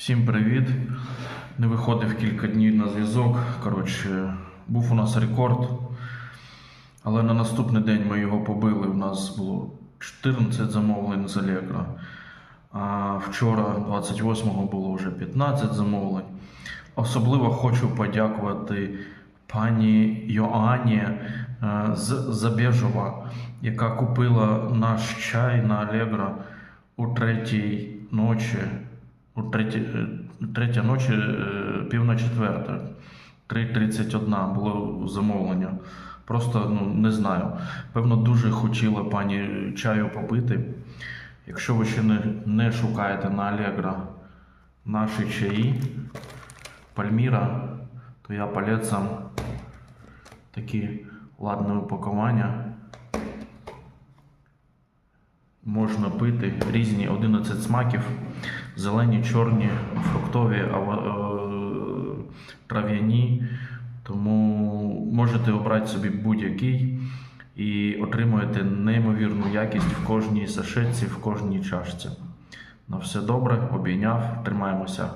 Всім привіт. Не виходив кілька днів на зв'язок. Коротше, був у нас рекорд. Але на наступний день ми його побили. У нас було 14 замовлень з Allegro. А вчора, 28-го, було вже 15 замовлень. Особливо хочу подякувати пані Йоанні е, з Забєжова, яка купила наш чай на Allegro у третій ночі. У треті, е, третя ночі, е, пів на четверта. 3.31 було замовлення. Просто ну, не знаю. Певно, дуже хотіла пані чаю попити. Якщо ви ще не, не шукаєте на Allegro наші чаї Пальміра, то я палецам такі ладне упакування. Можна пити різні 11 смаків, зелені, чорні, фруктові, е, трав'яні. Тому можете обрати собі будь-який і отримуєте неймовірну якість в кожній сашетці, в кожній чашці. На все добре, обійняв, тримаємося.